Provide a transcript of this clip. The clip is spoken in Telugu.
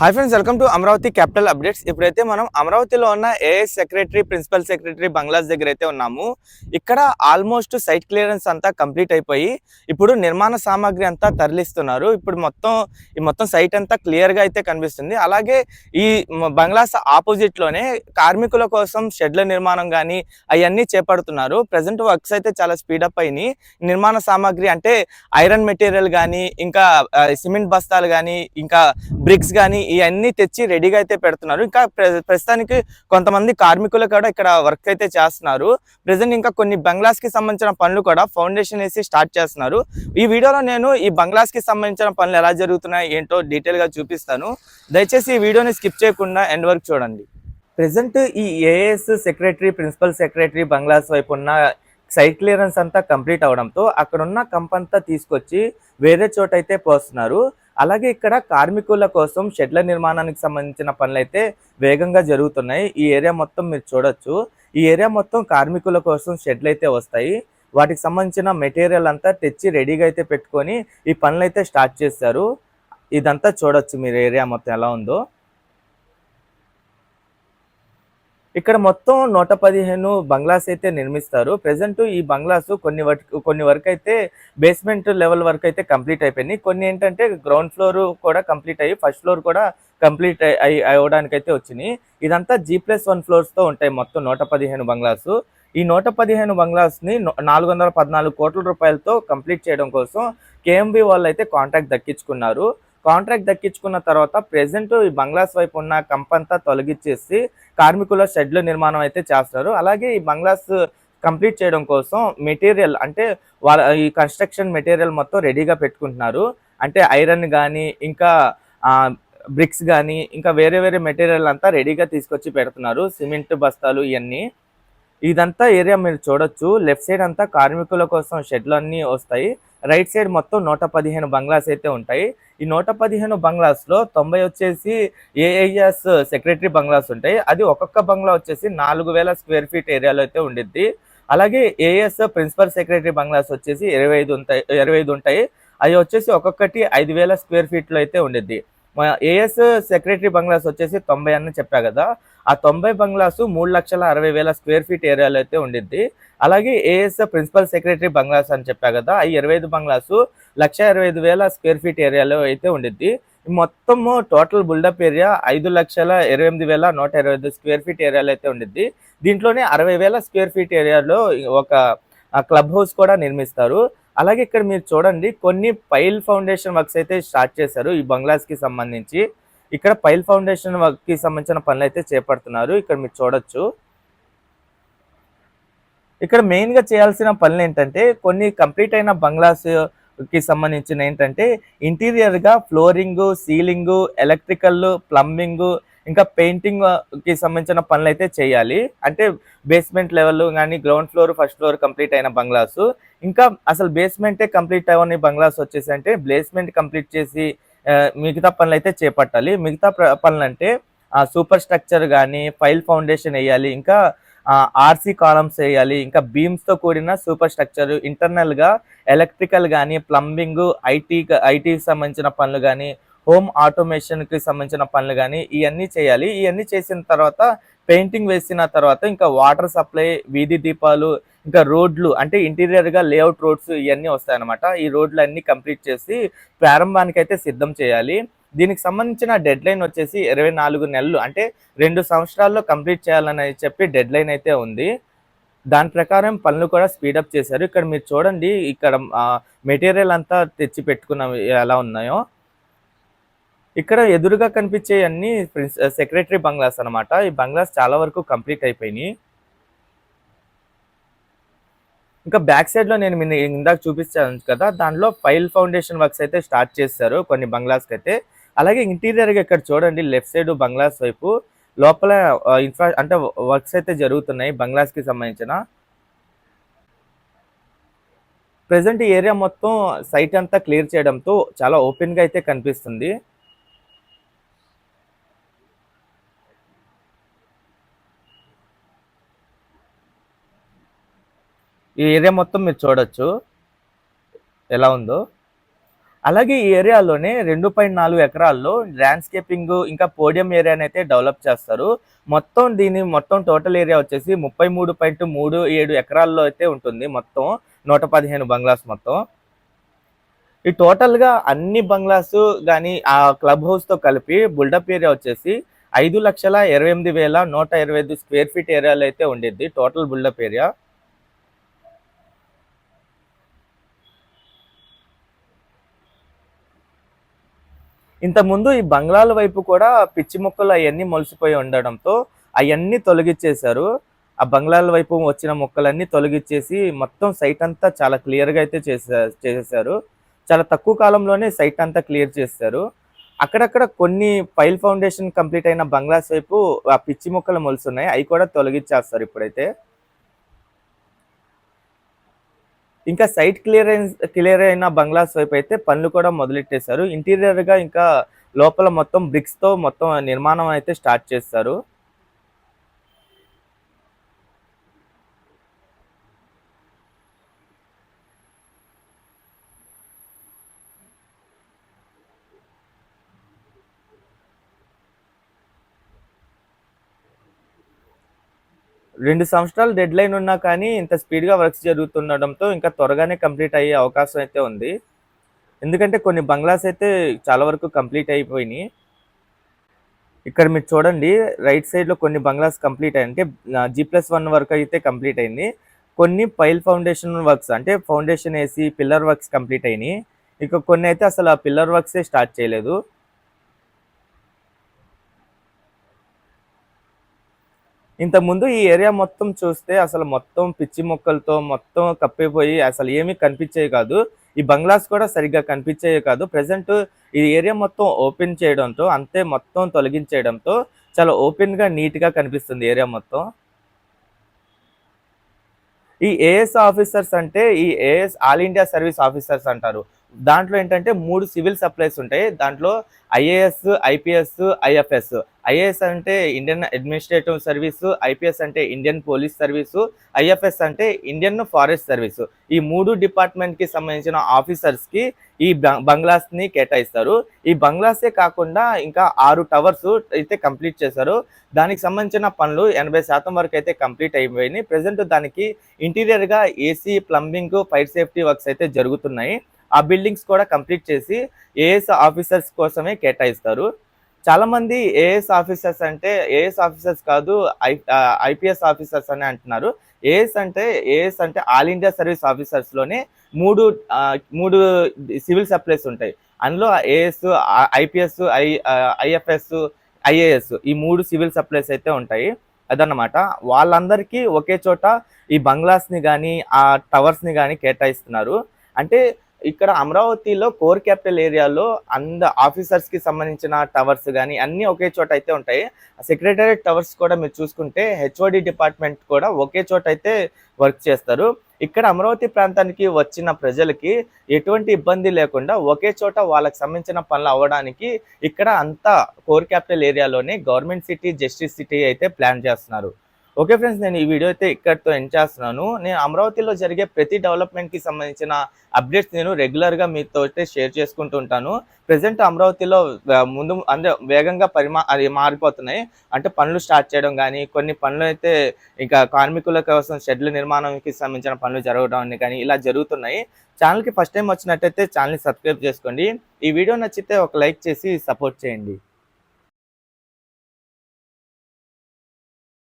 Hi friends welcome to Amaravati capital updates ఇప్పుడైతే మనం అమరావతిలో ఉన్న AS secretary principal secretary bungalows దగ్గర అయితే ఉన్నాము. ఇక్కడ ఆల్మోస్ట్ సైట్ క్లియరెన్స్ అంతా కంప్లీట్ అయిపోయి ఇప్పుడు నిర్మాణ సామాగ్రి అంతా తరలిస్తున్నారు. ఇప్పుడు మొత్తం ఈ మొత్తం సైట్ అంతా క్లియర్గా అయితే కనిపిస్తుంది. అలాగే ఈ బంగ్లాస్ ఆపోజిట్లోనే కార్మికుల కోసం షెడ్ల నిర్మాణం కానీ అవన్నీ చేపడుతున్నారు. ప్రజెంట్ వర్క్స్ అయితే చాలా స్పీడప్ అయినాయి. నిర్మాణ సామాగ్రి అంటే ఐరన్ మెటీరియల్ కానీ ఇంకా సిమెంట్ బస్తాలు కానీ ఇంకా బ్రిక్స్ కానీ ఇవన్నీ తెచ్చి రెడీగా అయితే పెడుతున్నారు. ఇంకా ప్ర- ప్రస్తుతానికి కొంతమంది కార్మికులు కూడా ఇక్కడ వర్క్ అయితే చేస్తున్నారు. ప్రజెంట్ ఇంకా కొన్ని బంగ్లాస్కి సంబంధించిన పనులు కూడా ఫౌండేషన్ వేసి స్టార్ట్ చేస్తున్నారు. ఈ వీడియోలో నేను ఈ బంగ్లాస్కి సంబంధించిన పనులు ఎలా జరుగుతున్నాయి ఏంటో డీటెయిల్గా చూపిస్తాను. దయచేసి ఈ వీడియోని స్కిప్ చేయకుండా ఎండ్ వరకు చూడండి. ప్రెసెంట్ ఈ AS secretary principal secretary bungalows వైపు ఉన్న సైట్ క్లియరెన్స్ అంతా కంప్లీట్ అవడంతో అక్కడ ఉన్న కంపంతా తీసుకొచ్చి వేరే చోట అయితే పోస్తున్నారు. అలాగే ఇక్కడ కార్మికుల కోసం షెడ్ల నిర్మాణానికి సంబంధించిన పనులైతే వేగంగా జరుగుతున్నాయి. ఈ ఏరియా మొత్తం మీరు చూడొచ్చు. ఈ ఏరియా మొత్తం కార్మికుల కోసం షెడ్లు అయితే వస్తాయి. వాటికి సంబంధించిన మెటీరియల్ అంతా తెచ్చి రెడీగా అయితే పెట్టుకొని ఈ పనులు అయితే స్టార్ట్ చేస్తారు ఇదంతా చూడొచ్చు మీరు ఏరియా మొత్తం ఎలా ఉందో. ఇక్కడ మొత్తం నూట పదిహేను బంగ్లాస్ అయితే నిర్మిస్తారు. ప్రెసెంట్ ఈ బంగ్లాస్ కొన్ని కొన్ని వరకు అయితే బేస్మెంట్ లెవెల్ వరకు అయితే కంప్లీట్ అయిపోయినాయి. కొన్ని ఏంటంటే గ్రౌండ్ ఫ్లోర్ కూడా కంప్లీట్ అయ్యి ఫస్ట్ ఫ్లోర్ కూడా కంప్లీట్ అయ్యి అవ్వడానికి అయితే వచ్చినాయి. ఇదంతా జీ ప్లస్ వన్ ఫ్లోర్స్తో ఉంటాయి మొత్తం నూట పదిహేను బంగ్లాస్. ఈ నూట పదిహేను బంగ్లాస్ని నాలుగు వందల పద్నాలుగు కోట్ల రూపాయలతో కంప్లీట్ చేయడం కోసం కేఎంబి వాళ్ళు అయితే కాంట్రాక్ట్ దక్కించుకున్నారు. కాంట్రాక్ట్ దక్కించుకున్న తర్వాత ప్రెసెంట్ ఈ బంగ్లాస్ వైపు ఉన్న కంపంతా తొలగించేసి కార్మికుల షెడ్ల నిర్మాణం అయితే చేస్తారు అలాగే ఈ బంగ్లాస్ కంప్లీట్ చేయడం కోసం మెటీరియల్ అంటే వాళ్ళ ఈ కన్స్ట్రక్షన్ మెటీరియల్ మొత్తం రెడీగా పెట్టుకుంటున్నారు. అంటే ఐరన్ కానీ ఇంకా బ్రిక్స్ కానీ ఇంకా వేరే వేరే మెటీరియల్ అంతా రెడీగా తీసుకొచ్చి పెడుతున్నారు. సిమెంట్ బస్తాలు ఇవన్నీ ఇదంతా ఏరియా మీరు చూడొచ్చు. లెఫ్ట్ సైడ్ అంతా కార్మికుల కోసం షెడ్లు అన్నీ వస్తాయి. రైట్ సైడ్ మొత్తం నూట పదిహేను బంగ్లాస్ అయితే ఉంటాయి. ఈ నూట పదిహేను బంగ్లాస్లో తొంభై వచ్చేసి ఏఐఎస్ సెక్రటరీ బంగ్లాస్ ఉంటాయి. అది ఒక్కొక్క బంగ్లా వచ్చేసి నాలుగు వేల స్క్వేర్ ఫీట్ ఏరియాలో అయితే ఉండిద్ది. అలాగే ఏఎస్ ప్రిన్సిపల్ సెక్రటరీ బంగ్లాస్ వచ్చేసి ఇరవై ఐదు ఉంటాయి ఇరవై ఐదు ఉంటాయి. అవి వచ్చేసి ఒక్కొక్కటి ఐదు వేల స్క్వేర్ ఫీట్లో అయితే ఉండిద్ది. ఏఎస్ సెక్రటరీ బంగ్లాస్ వచ్చేసి తొంభై అని చెప్పా కదా. ఆ తొంభై బంగ్లాస్ మూడు లక్షల అరవై వేల స్క్వేర్ ఫీట్ ఏరియాలో అయితే ఉండిద్ది. అలాగే ఏఎస్ ప్రిన్సిపల్ సెక్రటరీ బంగ్లాస్ అని చెప్పా కదా ఈ ఇరవై ఐదు బంగ్లాస్ లక్ష ఇరవై ఐదు వేల స్క్వేర్ ఫీట్ ఏరియాలో అయితే ఉండిద్ది. మొత్తము టోటల్ బుల్డప్ ఏరియా ఐదు లక్షల ఇరవై ఎనిమిది వేల నూట ఇరవై ఐదు స్క్వేర్ ఫీట్ ఏరియాలో అయితే ఉండిద్ది. దీంట్లోనే అరవై వేల స్క్వేర్ ఫీట్ ఏరియాలో ఒక క్లబ్ హౌస్ కూడా నిర్మిస్తారు. అలాగే ఇక్కడ మీరు చూడండి కొన్ని పైల్ ఫౌండేషన్ వర్క్స్ అయితే స్టార్ట్ చేశారు ఈ బంగ్లాస్కి సంబంధించి. ఇక్కడ పైల్ ఫౌండేషన్ వర్క్కి సంబంధించిన పనులు అయితే చేపడుతున్నారు. ఇక్కడ మీరు చూడొచ్చు. ఇక్కడ మెయిన్గా చేయాల్సిన పనులు ఏంటంటే కొన్ని కంప్లీట్ అయిన బంగ్లాస్కి సంబంధించిన ఏంటంటే ఇంటీరియర్గా ఫ్లోరింగ్ సీలింగ్ ఎలక్ట్రికల్ ప్లంబింగ్ ఇంకా పెయింటింగ్కి సంబంధించిన పనులు అయితే చేయాలి. అంటే బేస్మెంట్ లెవెల్ కానీ ground floor first floor complete అయిన బంగ్లాస్. ఇంకా అసలు బేస్మెంటే కంప్లీట్ అవ్వని బంగ్లాస్ వచ్చేసి అంటే బేస్మెంట్ కంప్లీట్ చేసి మిగతా పనులు అయితే చేపట్టాలి. మిగతా పనులు అంటే సూపర్ స్ట్రక్చర్ కానీ ఫైల్ ఫౌండేషన్ వేయాలి ఇంకా ఆర్సీ కాలమ్స్ వేయాలి ఇంకా బీమ్స్తో కూడిన సూపర్ స్ట్రక్చర్ ఇంటర్నల్గా ఎలక్ట్రికల్ కానీ ప్లంబింగ్ ఐటీ ఐటీకి సంబంధించిన పనులు కానీ హోమ్ ఆటోమేషన్కి సంబంధించిన పనులు కానీ ఇవన్నీ చేయాలి. ఇవన్నీ చేసిన తర్వాత పెయింటింగ్ వేసిన తర్వాత ఇంకా వాటర్ సప్లై వీధి దీపాలు ఇంకా రోడ్లు అంటే ఇంటీరియర్గా లేఅవుట్ రోడ్స్ ఇవన్నీ వస్తాయన్నమాట. ఈ రోడ్లు అన్ని కంప్లీట్ చేసి ప్రారంభానికైతే సిద్ధం చేయాలి. దీనికి సంబంధించిన డెడ్ లైన్ వచ్చేసి ఇరవై నాలుగు నెలలు అంటే రెండు సంవత్సరాల్లో కంప్లీట్ చేయాలని చెప్పి డెడ్ లైన్ అయితే ఉంది. దాని ప్రకారం పనులు కూడా స్పీడప్ చేశారు. ఇక్కడ మీరు చూడండి ఇక్కడ మెటీరియల్ అంతా తెచ్చి పెట్టుకున్న ఎలా ఉన్నాయో. ఇక్కడ ఎదురుగా కనిపించే అన్ని సెక్రటరీ బంగ్లాస్ అన్నమాట. ఈ బంగ్లాస్ చాలా వరకు కంప్లీట్ అయిపోయినాయి. ఇంకా బ్యాక్ సైడ్లో నేను మీ ఇందాక చూపించాను కదా దాంట్లో ఫైల్ ఫౌండేషన్ వర్క్స్ అయితే స్టార్ట్ చేస్తారు కొన్ని బంగ్లాస్ అయితే. అలాగే ఇంటీరియర్గా ఇక్కడ చూడండి లెఫ్ట్ సైడ్ బంగ్లాస్ వైపు లోపల ఇన్ఫ్రా అంటే వర్క్స్ అయితే జరుగుతున్నాయి బంగ్లాస్కి సంబంధించిన. ప్రెసెంట్ ఏరియా మొత్తం సైట్ అంతా క్లియర్ చేయడంతో చాలా ఓపెన్గా అయితే కనిపిస్తుంది. ఈ ఏరియా మొత్తం మీరు చూడొచ్చు. ఎలా ఉందో. అలాగే ఈ ఏరియాలోనే రెండు పాయింట్ నాలుగు ఎకరాల్లో ల్యాండ్స్కేపింగ్ ఇంకా పోడియం ఏరియాని అయితే డెవలప్ చేస్తారు. మొత్తం దీని మొత్తం టోటల్ ఏరియా వచ్చేసి ముప్పై మూడు పాయింట్ మూడు ఏడు ఎకరాల్లో అయితే ఉంటుంది మొత్తం. నూట పదిహేను బంగ్లాస్ మొత్తం. ఈ టోటల్గా అన్ని బంగ్లాస్ కానీ ఆ క్లబ్ హౌస్తో కలిపి బుల్డప్ ఏరియా వచ్చేసి ఐదు లక్షల ఇరవై ఎనిమిది వేల నూట ఇరవై ఐదు స్క్వేర్ ఫీట్ ఏరియాలో అయితే ఉండేది టోటల్ బుల్డప్ ఏరియా. ఇంతకుముందు ఈ బంగ్లాల వైపు కూడా పిచ్చి మొక్కలు అవన్నీ మొలిసిపోయి ఉండడంతో అవన్నీ తొలగించేశారు ఆ బంగ్లాల వైపు వచ్చిన మొక్కలన్నీ తొలగించేసి మొత్తం సైట్ అంతా చాలా క్లియర్గా అయితే చేసే చేసేసారు చాలా తక్కువ కాలంలోనే సైట్ అంతా క్లియర్ చేశారు అక్కడక్కడ కొన్ని పైల్ ఫౌండేషన్ కంప్లీట్ అయిన బంగ్లాస్ వైపు ఆ పిచ్చి మొక్కలు మొలుస్తున్నాయి. అవి కూడా తొలగించేస్తారు ఇప్పుడైతే. ఇంకా సైట్ క్లియర్ క్లియర్ అయిన బంగ్లాస్ వైపు అయితే పనులు కూడా మొదలెట్టేశారు. ఇంటీరియర్గా ఇంకా లోపల మొత్తం బ్రిక్స్తో మొత్తం నిర్మాణం అయితే స్టార్ట్ చేస్తారు. రెండు సంవత్సరాలు డెడ్ లైన్ ఉన్నా కానీ ఇంత స్పీడ్గా వర్క్స్ జరుగుతుండడంతో ఇంకా త్వరగానే కంప్లీట్ అయ్యే అవకాశం అయితే ఉంది. ఎందుకంటే కొన్ని బంగ్లాస్ అయితే చాలా వరకు కంప్లీట్ అయిపోయినాయి. ఇక్కడ మీరు చూడండి రైట్ సైడ్లో కొన్ని బంగ్లాస్ కంప్లీట్ అయ్యి అంటే జీ ప్లస్ వన్ వర్క్ అయితే కంప్లీట్ అయింది. కొన్ని పైల్ ఫౌండేషన్ వర్క్స్ అంటే ఫౌండేషన్ వేసి పిల్లర్ వర్క్స్ కంప్లీట్ అయినాయి. ఇక కొన్ని అయితే అసలు ఆ పిల్లర్ వర్క్సే స్టార్ట్ చేయలేదు. ఇంతకుముందు ఈ ఏరియా మొత్తం చూస్తే అసలు మొత్తం పిచ్చి మొక్కలతో మొత్తం కప్పిపోయి అసలు ఏమీ కనిపించేవి కాదు. ఈ బంగ్లాస్ కూడా సరిగ్గా కనిపించేవి కాదు. ప్రజెంట్ ఈ ఏరియా మొత్తం ఓపెన్ చేయడంతో అంతే మొత్తం తొలగించేయడంతో చాలా ఓపెన్గా నీట్గా కనిపిస్తుంది ఏరియా మొత్తం. ఈ ఏఎస్ ఆఫీసర్స్ అంటే ఈ AS all India service officers అంటారు. దాంట్లో ఏంటంటే మూడు సివిల్ సప్లైస్ ఉంటాయి. దాంట్లో ఐఏఎస్ ఐపీఎస్ ఐఎఫ్ఎస్. ఐఏఎస్ అంటే ఇండియన్ అడ్మినిస్ట్రేటివ్ సర్వీసు ఐపీఎస్ అంటే ఇండియన్ పోలీస్ సర్వీసు ఐఎఫ్ఎస్ అంటే ఇండియన్ ఫారెస్ట్ సర్వీసు. ఈ మూడు డిపార్ట్మెంట్కి సంబంధించిన ఆఫీసర్స్కి ఈ బంగ్లాస్ని కేటాయిస్తారు. ఈ బంగ్లాసే కాకుండా ఇంకా ఆరు టవర్స్ అయితే కంప్లీట్ చేశారు. దానికి సంబంధించిన పనులు ఎనభై శాతం వరకు అయితే కంప్లీట్ అయిపోయినాయి. ప్రజెంట్ దానికి ఇంటీరియర్గా AC plumbing fire safety works అయితే జరుగుతున్నాయి. ఆ బిల్డింగ్స్ కూడా కంప్లీట్ చేసి ఏఎస్ ఆఫీసర్స్ కోసమే కేటాయిస్తారు. చాలామంది ఏఎస్ ఆఫీసర్స్ అంటే ఏఎస్ ఆఫీసర్స్ కాదు ఐ ఐపీఎస్ ఆఫీసర్స్ అని అంటున్నారు. ఏఎస్ అంటే ఏఎస్ అంటే ఆల్ ఇండియా సర్వీస్ ఆఫీసర్స్లోనే మూడు మూడు సివిల్ సప్లైస్ ఉంటాయి. అందులో AS IPS I IFS IAS ఈ మూడు సివిల్ సప్లైస్ అయితే ఉంటాయి. అదన్నమాట. వాళ్ళందరికీ ఒకే చోట ఈ బంగ్లాస్ని కానీ ఆ టవర్స్ని కానీ కేటాయిస్తున్నారు. అంటే ఇక్కడ అమరావతిలో కోర్ క్యాపిటల్ ఏరియాలో అంద ఆఫీసర్స్కి సంబంధించిన టవర్స్ కానీ అన్నీ ఒకే చోట అయితే ఉంటాయి. సెక్రటరియట్ టవర్స్ కూడా మీరు చూసుకుంటే హెచ్ఓడి డిపార్ట్మెంట్ కూడా ఒకే చోట అయితే వర్క్ చేస్తారు. ఇక్కడ అమరావతి ప్రాంతానికి వచ్చిన ప్రజలకి ఎటువంటి ఇబ్బంది లేకుండా ఒకే చోట వాళ్ళకి సంబంధించిన పనులు అవ్వడానికి ఇక్కడ అంతా కోర్ క్యాపిటల్ ఏరియాలోనే గవర్నమెంట్ సిటీ జస్టిస్ సిటీ అయితే ప్లాన్ చేస్తున్నారు. ఓకే ఫ్రెండ్స్ నేను ఈ వీడియో అయితే ఇక్కడితో ఎండ్ చేస్తున్నాను. నేను అమరావతిలో జరిగే ప్రతి డెవలప్మెంట్కి సంబంధించిన అప్డేట్స్ నేను రెగ్యులర్గా మీతో అయితే షేర్ చేసుకుంటూ ఉంటాను. ప్రజెంట్ అమరావతిలో ముందు అంటే వేగంగా పరిమా అది మారిపోతున్నాయి. అంటే పనులు స్టార్ట్ చేయడం కానీ కొన్ని పనులు అయితే ఇంకా కార్మికుల కోసం షెడ్ల నిర్మాణానికి సంబంధించిన పనులు జరగడం కానీ ఇలా జరుగుతున్నాయి. ఛానల్కి ఫస్ట్ టైం వచ్చినట్టయితే ఛానల్ని సబ్స్క్రైబ్ చేసుకోండి. ఈ వీడియో నచ్చితే ఒక లైక్ చేసి సపోర్ట్ చేయండి.